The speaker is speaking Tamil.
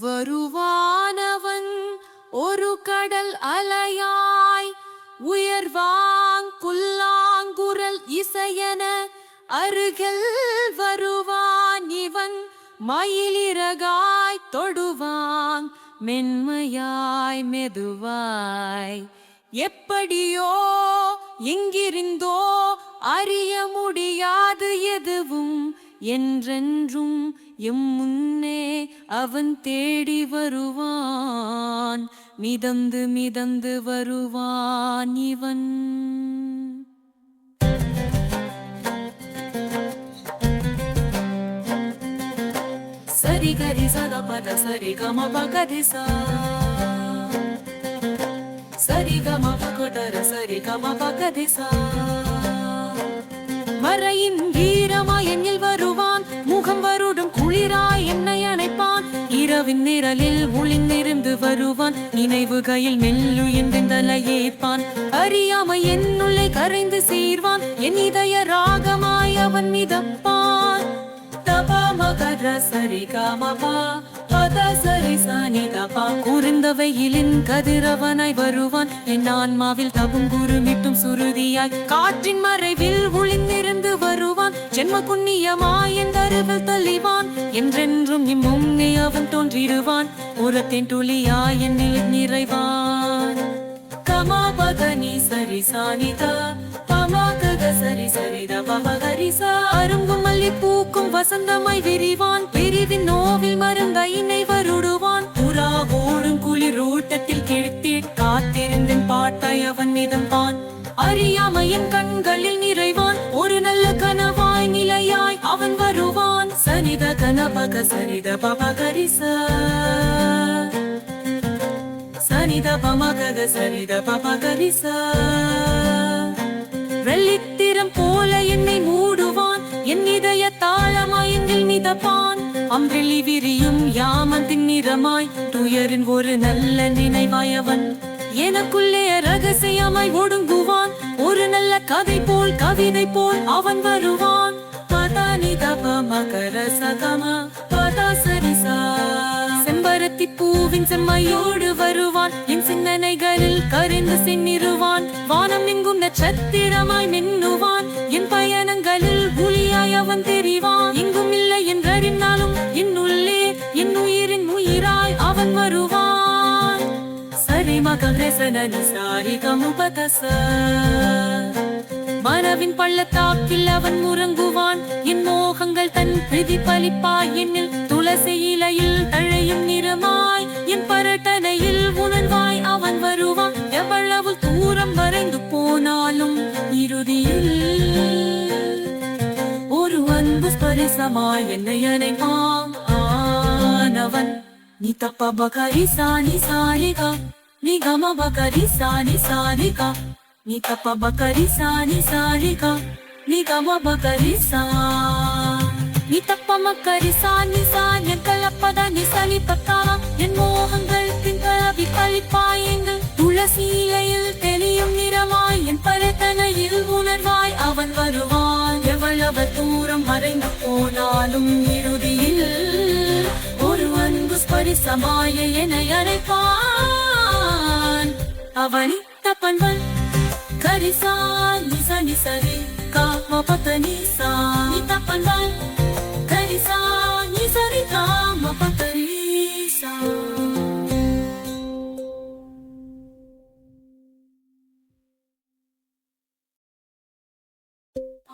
வருவானவன் ஒரு கடல் அலையாய் உயர்வாங் குல்லாங்குரல் இசையன அருகில் வருவான் இவன் மயிலிறகாய் தொடுவான் மென்மையாய் மெதுவாய். எப்படியோ எங்கிருந்தோ அறிய முடியாது எதுவும் என்றென்றும் எம் முன்னே அவன் தேடி வருவான். மிதந்து மிதந்து வருவான் இவன். சரி கரி சத பத சரி கம பகதிசா சரி கம பகதர சரி கம பகதிசா மறையின் ஈரமாய் என்னில் வருவான். முகம் வருடும் குளிராய் என்னை அணைப்பான். இரவின் நிரலில் ஒளிந்திருந்து வருவான். நினைவுகையில் மெல்லு என்ற தலையேற்பான் அறியாமை என்னுள்ளே கரைந்து சீர்வான். என் இதய ராகமாய் அவன் மிதப்பான். தபா மகர சரி காமபா பத தபா. குறுந்த வெயிலின் கதிரவனாய் வருவான். என் ஆன்மாவில் தபும் குருமிட்டும் சுருதியாய். காற்றின் மறைவில் ஒளிந்திருந்து வருவான். ஜென்ம புண்ணியமாய் என் அருவில் தள்ளிவான் என்றென்றும் இம்முன்னே அவன் தோன்றிடுவான். உரத்தின் துளியாய் என்னில் நிறைவான். கமா பகனி சரி சானிதா பமா சரி சரித பமகரிசா அரும்பும் மல்லி பூக்கும் வசந்தமாய் விரிவான். பெரிதின் நோவில் மருந்தையினை வருடுவான். புறா ஓடும் குளிர் ஓட்டத்தில் கிழித்தே காத்திருந்தன் பாட்டாய் அவன் மிதம்பான் அறியாமையின் கண்களில் நிறைவான். ஒரு நல்ல கனவாய் நிலையாய் அவன் வருவான். சனித கனபக சரித பபகரிச. சனித பமகக சரித பபகரிச. வெள்ளி மிதப்பான் விரியும் யாமந்தின் நிறமாய் துயரின் ஒரு நல்ல நினைவாய் அவன் எனக்குள்ளே ரகசியமாய் ஒடுங்குவான். ஒரு நல்ல கதை போல் கவிதை போல் அவன் வருவான். பதா நிதப மகர சகம பதா சரிசா. செம்பருத்தி பூவின் செம்மையோடு வருவான். என் சிந்தனைகளில் கரைந்து சென்னிருவான் வானம் எங்கும் நட்சத்திரமாய் நின்று தேவன் வருவான். சரி மகம் ரெசனி சாரி மனவின் பள்ளத்தாக்கில் அவன் முறங்குவான் என் மோகங்கள் தன் பிரதிபலிப்பாய் என்னில் துளசி இலையில் தழையும் நிறமாய். என் பரட்டனையில் உணர்வாய் அவன் வருவான். எவ்வளவு தூரம் வரைந்து போனாலும் இறுதியில் ஒரு அன்பு ஸ்பரிசமாய் என்னை அணைப்பான். ஆனவன். நீ தப்ப பகரி சாணி சாரிகா நீ கம பகரி சாணி சாரிகா நீ தப்ப பகரி சாணி சாரிகா நீ கம பகரி சா நீ தப்ப மக்கரி சாணி சாணி கலப்பத நீ சளி என் மோகங்கள் திங்களவி கழிப்பாயங்கள் துளசி இலையில் தெளியும் நிறமாய் என் பரத்தனையில் உணர்வாய் அவன் வருவான் எவ்வளவு தூரம் மறைந்து போனாலும் இரு அன்பு என என்னை அழைப்பான். அவனி தப்பன்வன் கரிசா நிசா நிசரி காம பத்த நிசா நி தப்பன்வன் கரிசா நிசரி காம பத்தரி